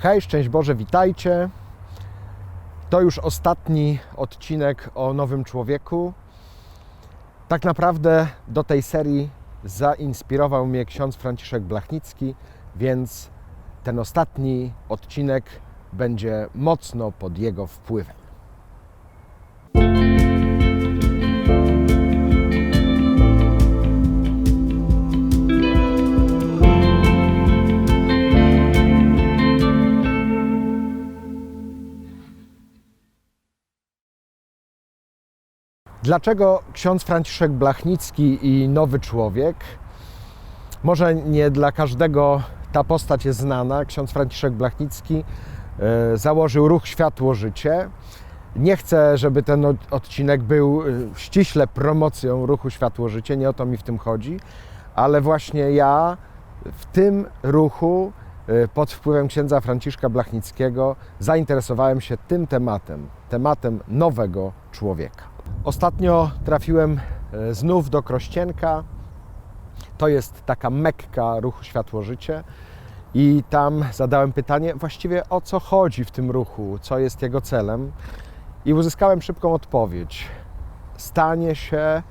Hej, szczęść Boże, witajcie. To już ostatni odcinek o nowym człowieku. Tak naprawdę do tej serii zainspirował mnie ksiądz Franciszek Blachnicki, więc ten ostatni odcinek będzie mocno pod jego wpływem. Dlaczego ksiądz Franciszek Blachnicki i nowy człowiek? Może nie dla każdego ta postać jest znana. Ksiądz Franciszek Blachnicki e, założył ruch Światło Życie. Nie chcę, żeby ten od- odcinek był e, ściśle promocją ruchu Światło Życie, nie o to mi w tym chodzi, ale właśnie ja w tym ruchu e, pod wpływem księdza Franciszka Blachnickiego zainteresowałem się tym tematem, tematem nowego człowieka. Ostatnio trafiłem e, znów do Krościenka. To jest taka mekka ruchu Światło Życie. I tam zadałem pytanie właściwie o co chodzi w tym ruchu, co jest jego celem. I uzyskałem szybką odpowiedź. Stanie się e,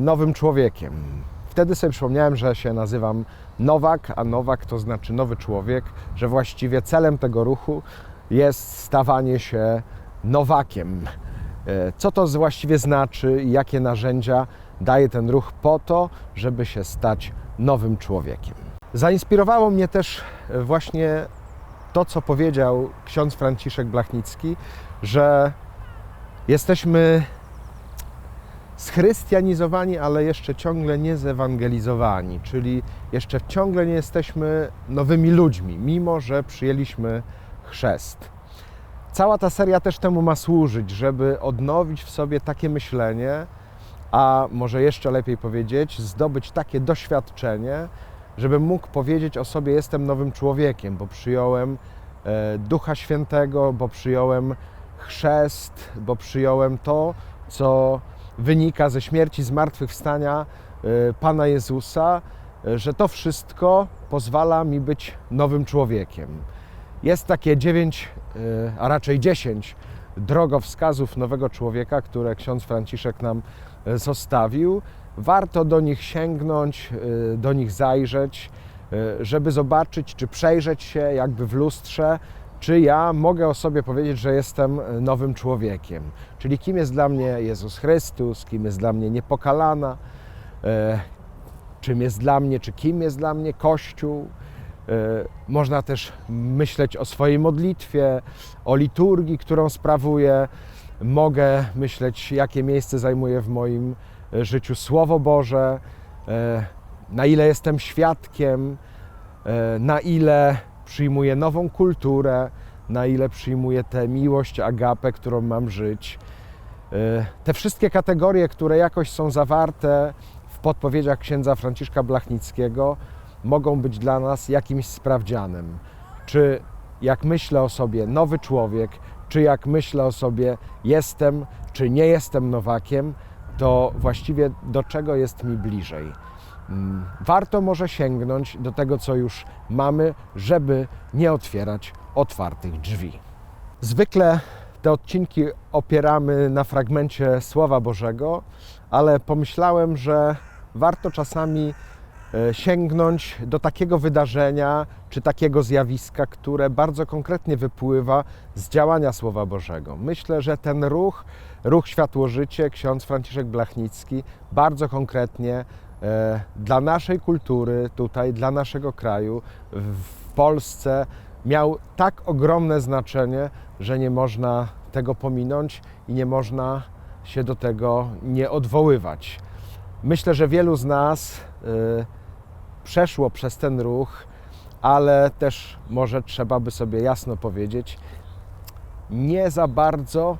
nowym człowiekiem. Wtedy sobie przypomniałem, że się nazywam Nowak, a Nowak to znaczy nowy człowiek, że właściwie celem tego ruchu jest stawanie się Nowakiem. E, Co to właściwie znaczy i jakie narzędzia daje ten ruch po to, żeby się stać nowym człowiekiem? Zainspirowało mnie też e, właśnie to, co powiedział ksiądz Franciszek Blachnicki, że jesteśmy schrystianizowani, ale jeszcze ciągle nie zewangelizowani, czyli jeszcze ciągle nie jesteśmy nowymi ludźmi, mimo że przyjęliśmy chrzest. Cała ta seria też temu ma służyć, żeby odnowić w sobie takie myślenie, a może jeszcze lepiej powiedzieć, zdobyć takie doświadczenie, żebym mógł powiedzieć o sobie: Jestem nowym człowiekiem, bo przyjąłem e, Ducha Świętego, bo przyjąłem chrzest, bo przyjąłem to, co wynika ze śmierci, zmartwychwstania e, Pana Jezusa, e, że to wszystko pozwala mi być nowym człowiekiem. Jest takie dziewięć, a raczej dziesięć drogowskazów nowego człowieka, które ksiądz Franciszek nam e, zostawił. Warto do nich sięgnąć, e, do nich zajrzeć, e, żeby zobaczyć, czy przejrzeć się jakby w lustrze, czy ja mogę o sobie powiedzieć, że jestem nowym człowiekiem. Czyli kim jest dla mnie Jezus Chrystus, kim jest dla mnie niepokalana, czym jest dla mnie, czy kim jest dla mnie Kościół. E, Można też myśleć o swojej modlitwie, o liturgii, którą sprawuję. Mogę myśleć, jakie miejsce zajmuje w moim e, życiu Słowo Boże, e, na ile jestem świadkiem, na ile przyjmuję nową kulturę, na ile przyjmuję tę miłość, agapę, którą mam żyć. Te wszystkie kategorie, które jakoś są zawarte w podpowiedziach księdza Franciszka Blachnickiego, mogą być dla nas jakimś sprawdzianem. Czy jak myślę o sobie nowy człowiek, czy jak myślę o sobie jestem, czy nie jestem nowakiem, to właściwie do czego jest mi bliżej. Mm, Warto może sięgnąć do tego, co już mamy, żeby nie otwierać otwartych drzwi. Zwykle te odcinki opieramy na fragmencie Słowa Bożego, ale pomyślałem, że warto czasami sięgnąć do takiego wydarzenia czy takiego zjawiska, które bardzo konkretnie wypływa z działania Słowa Bożego. Myślę, że ten ruch, ruch Światło Życie, ksiądz Franciszek Blachnicki, bardzo konkretnie e, dla naszej kultury, tutaj, dla naszego kraju, w Polsce miał tak ogromne znaczenie, że nie można tego pominąć i nie można się do tego nie odwoływać. Myślę, że wielu z nas y, przeszło przez ten ruch, ale też może trzeba by sobie jasno powiedzieć, nie za bardzo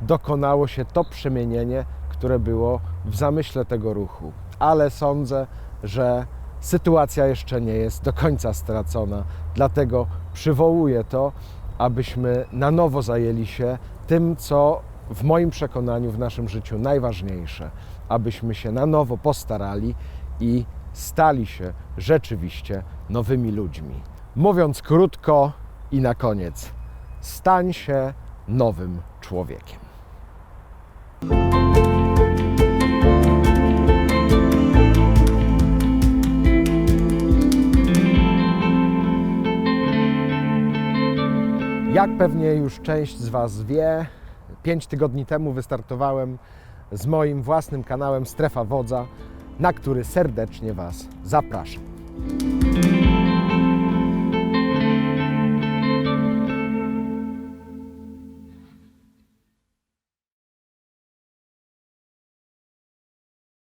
dokonało się to przemienienie, które było w zamyśle tego ruchu. Ale sądzę, że sytuacja jeszcze nie jest do końca stracona. Dlatego przywołuję to, abyśmy na nowo zajęli się tym, co w moim przekonaniu w naszym życiu najważniejsze, abyśmy się na nowo postarali i stali się rzeczywiście nowymi ludźmi. Mówiąc krótko, I na koniec, stań się nowym człowiekiem. Jak pewnie już część z Was wie, 5 tygodni temu wystartowałem z moim własnym kanałem Strefa Wodza, na który serdecznie Was zapraszam.